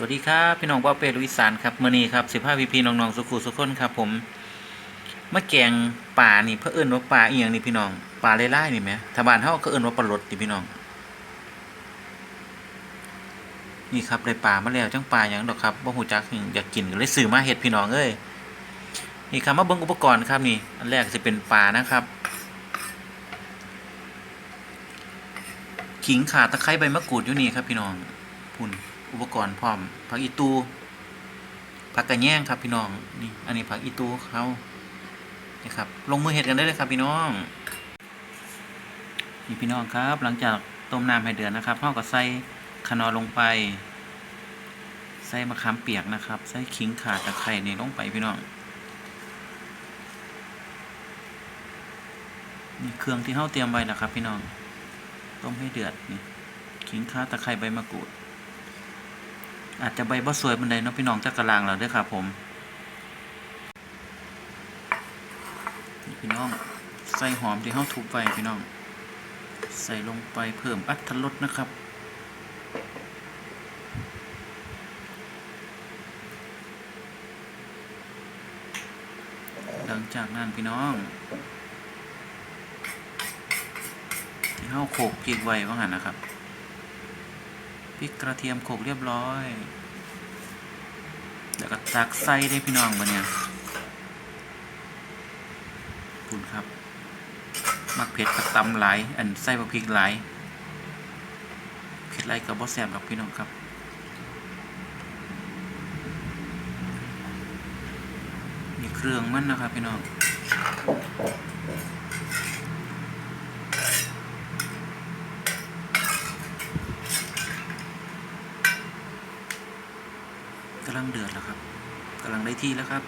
สวัสดีครับพี่น้องว่าเปรุอีสานครับมื่อนี้ครับสิบห้าพีพีน้องๆสุขุสุขคนครับ ผมมะแกงป่านี่เพื่อเอิ้นว่าป่าอีหยังนี่พี่น้องป่าไล่ๆนี่ไหมถ้าบ้านเฮาก็เอิ้นว่าปลาลดนี่พี่น้อง นี่ครับได้ป่ามาแล้วจังป่าหยังดอกครับบ่ฮู้จักอยากกินก็เลยซื้อมาเฮ็ดพี่น้องเอ้ยนี่ครับมาเบิ่งอุปกรณ์ครับนี่อันแรกสิเป็นป่านะครับขิงขาตะไคร้ใบมะกรูดอยู่นี่ครับพี่น้องพุ่น อุปกรณ์พร้อมผักอีตูผักกระแยงครับพี่น้องนี่อันนี้ผักอีตูเขานี่ครับ ลงมือเห็ดกันได้เลยครับพี่น้องนี่พี่น้องครับ หลังจากต้มน้ำให้เดือดนะครับเราก็ใส่ขนอลงไป ใส่มะขามเปียกนะครับ ใส่ขิงข่าตะไคร้นี่ลงไปพี่น้องนี่เครื่องที่เราเตรียมไว้แล้วครับ พี่น้อง ต้มให้เดือดนี่ขิงข่าตะไคร้ใบมะกรูด อาจจะใบบ่สวยบันไดเนาะพี่น้องจักกะลางแล้วเด้วยครับผมนี่พี่น้องใส่หอมที่เฮาทุบไว้พี่น้อง ใส่ลงไปเพิ่มอัตรสนะครับหลังจากนั้นพี่น้องที่เฮาโขกพริกไว้ว่างั้นนะครับ พริกกระเทียมโขลกเรียบร้อย แล้วก็ตักใส่ได้พี่น้องมาเนี่ยคุณครับ มักเผ็ดกับตำหลาย อันใส่บะพริกหลายเผ็ดไรกับบอแซมกับพี่น้องครับมีเครื่องมันนะครับพี่น้อง ลังเดือดแล้วครับกำลังได้ที่แล้วครับ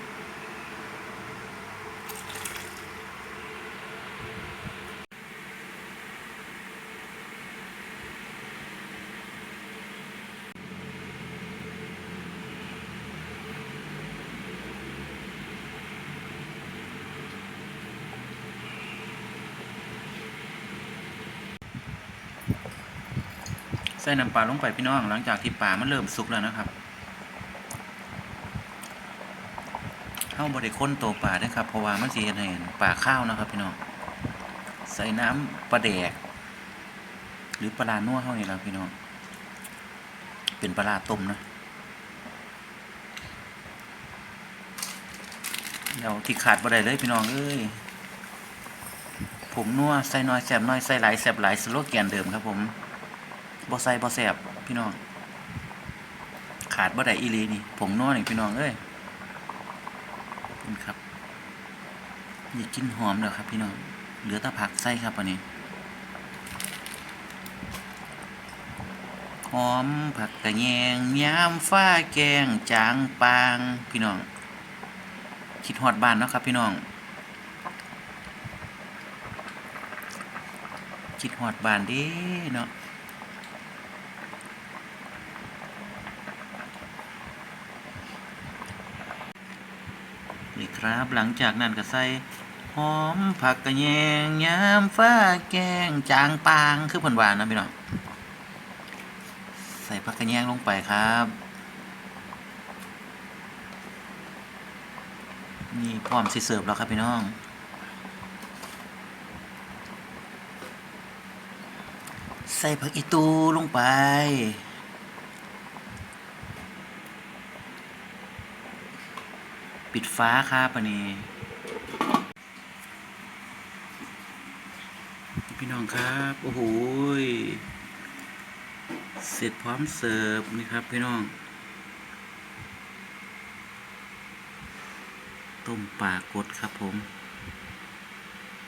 ใส่น้ำปลาลงไปพี่น้องหลังจากที่ปลามันเริ่มสุกแล้วนะครับ เข้าบริค้นตัวปลาด้วยครับเพราะว่ามันสีเห็นให้ปลาข้าวนะครับพี่น้องใส่น้ำปลาแดก หรือปลานัวเข้านี่แหละพี่น้องเป็นปลาต้มนะเดี๋ยวที่ขาดบ่ได้เลยพี่น้องเอ้ยผมนัวใส่น้อยแสบน้อยใส่หลายแสบหลายสโลแกนเดิมครับผมบ่ใส่บ่แสบพี่น้องขาดบ่ได้อีลีนี่ผงนัวนี่พี่น้องเอ้ย นี่ครับนี่กลินหอมแล้วครับ พี่น้อง เหลือแต่ผักใส่ครับอันนี้ หอมผักกระแยงยามฟ้าแกงจางปาง พี่น้อง คิดฮอดบ้านเนาะครับ พี่น้อง คิดฮอดบ้านเด้เนาะ ครับ หลังจากนั้นก็ใส่หอมผักกระแยงยามฟ้าแกงจางปางคือผนหวานนะพี่น้องใส่ผักกระแยงลงไปครับนี่พร้อมสิเสิร์ฟแล้วครับพี่น้องใส่ผักอีตูลงไป ปิดฟ้าครับอันนี้พี่น้องครับ โอ้โหเสร็จพร้อมเสิร์ฟนี่ครับพี่น้องต้มปลากดครับผม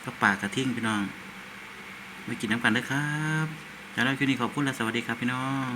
ก็ปลากระทิ้งพี่น้องไว้กินน้ำกันเด้อครับแล้วคลิปนี้ขอบคุณและสวัสดีครับพี่น้อง